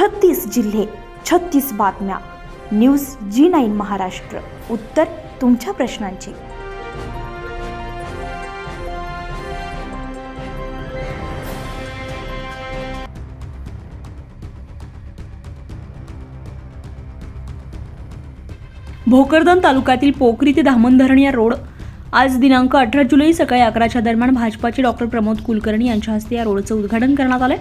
छत्तीस जिल्हे छत्तीस बातम्या. News G nine Maharashtra. उत्तर तुमच्या प्रश्नांची. भोकरदन तालुक्यातील पोखरी ते धामणधरण या रोड आज दिनांक अठरा जुलै सकाळी अकराच्या दरम्यान भाजपाचे डॉक्टर प्रमोद कुलकर्णी यांच्या हस्ते या रोडचं उद्घाटन करण्यात आलंय.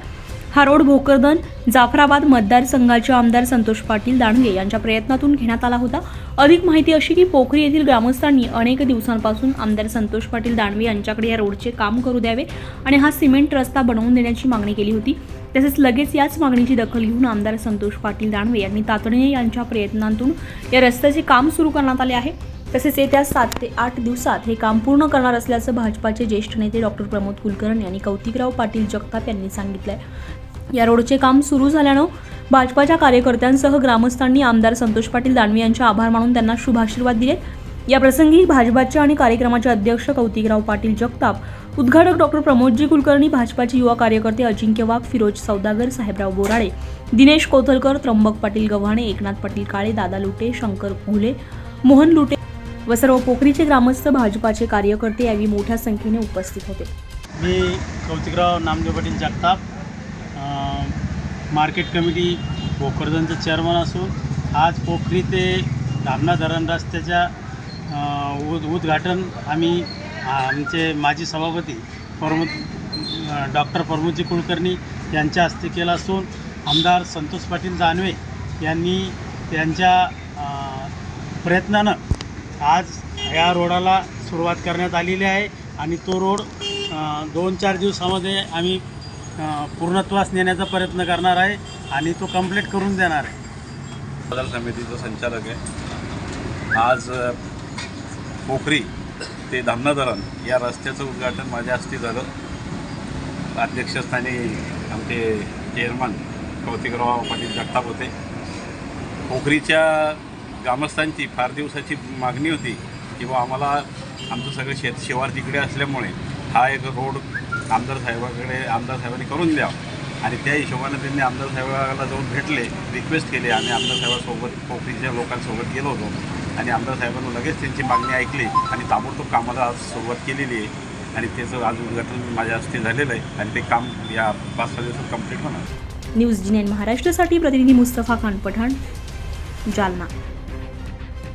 हा रोड भोकरदन जाफराबाद मतदारसंघाचे आमदार संतोष पाटील दांडगे यांच्या प्रयत्नातून घेण्यात आला होता. अधिक माहिती अशी की पोखरी येथील ग्रामस्थांनी अनेक दिवसांपासून आमदार संतोष पाटील दांडगे यांच्याकडे या रोडचे काम करू द्यावे आणि हा सिमेंट रस्ता बनवून देण्याची मागणी केली होती. तसेच लगेच याच मागणीची दखल घेऊन आमदार संतोष पाटील दानवे यांनी तातडीने यांच्या प्रयत्नांतून या रस्त्याचे काम सुरू करण्यात आले आहे. तसेच येत्या सात ते आठ दिवसात हे काम पूर्ण करणार असल्याचं भाजपाचे ज्येष्ठ नेते डॉक्टर प्रमोद कुलकर्णी आणि कौतिकराव पाटील जगताप यांनी सांगितलंय. या रोडचे काम सुरू झाल्यानं भाजपाच्या कार्यकर्त्यांसह ग्रामस्थांनी आमदार संतोष पाटील दानवे यांचे आभार मानून त्यांना शुभाशीर्वाद दिलेत. याप्रसंगी भाजपाचे आणि कार्यक्रमाचे अध्यक्ष कौतिकराव पाटील जगताप उद्घाटक डॉक्टर प्रमोदजी कुलकर्णी भाजपाचे युवा कार्यकर्ते अजिंक्य वाघ फिरोज सौदागर साहेबराव बोराळे दिनेश कोथलकर त्र्यंबक पाटील गव्हाणे एकनाथ पाटील काळे दादा लुटे शंकर घुले मोहन लुटे व सर्व पोखरीचे ग्रामस्थ भाजपाचे कार्यकर्ते यावेळी मोठ्या संख्येने उपस्थित होते. मी कौतिकराव नामदेव पाटील जगताप मार्केट कमिटी भोकरदनचे चेअरमन असून आज पोखरी ते धामणा धरण रस्त्याच्या उद उद्घाटन आम्ही आमचे माजी सभापती प्रमोद डॉक्टर प्रमोदजी कुलकर्णी यांच्या हस्ते केला असून आमदार संतोष पाटील जानवे यांनी त्यांच्या प्रयत्नानं आज या रोडाला सुरुवात करण्यात आलेली आहे आणि तो रोड दोन चार दिवसामध्ये आम्ही पूर्णत्वास नेण्याचा प्रयत्न करणार आहे आणि तो कंप्लीट करून देणार आहे. बाजार समितीचा संचालक आहे. आज पोखरी ते धामणा धरण या रस्त्याचं उद्घाटन माझ्या हस्ते झालं. अध्यक्षस्थानी आमचे चेअरमन कौतिकराव पाटील जगताप होते. पोखरीच्या ग्रामस्थांची फार दिवसाची मागणी होती किंवा आम्हाला आमचं सगळं शेत शिवार तिकडे असल्यामुळे हा एक रोड आमदार साहेबाकडे आमदार साहेबांनी करून द्यावा. आणि त्या हिशोबाने त्यांनी आमदार साहेबाला जाऊन भेटले रिक्वेस्ट केली. आणि आमदार साहेबासोबत पोखरीच्या लोकांसोबत गेलो होतो. आणि आमदार साहेबांनी लगेच त्यांची मागणी ऐकली आणि ताबडतोब कामाला आज सुरुवात केलेली आहे. आणि त्याचं आज उद्घाटन माझ्या हस्ते झालेलं आहे. आणि ते काम या पाच सहा दिवसात कंप्लीट होणार. न्यूज जी नाईन महाराष्ट्रासाठी प्रतिनिधी मुस्तफा खान पठाण जालना.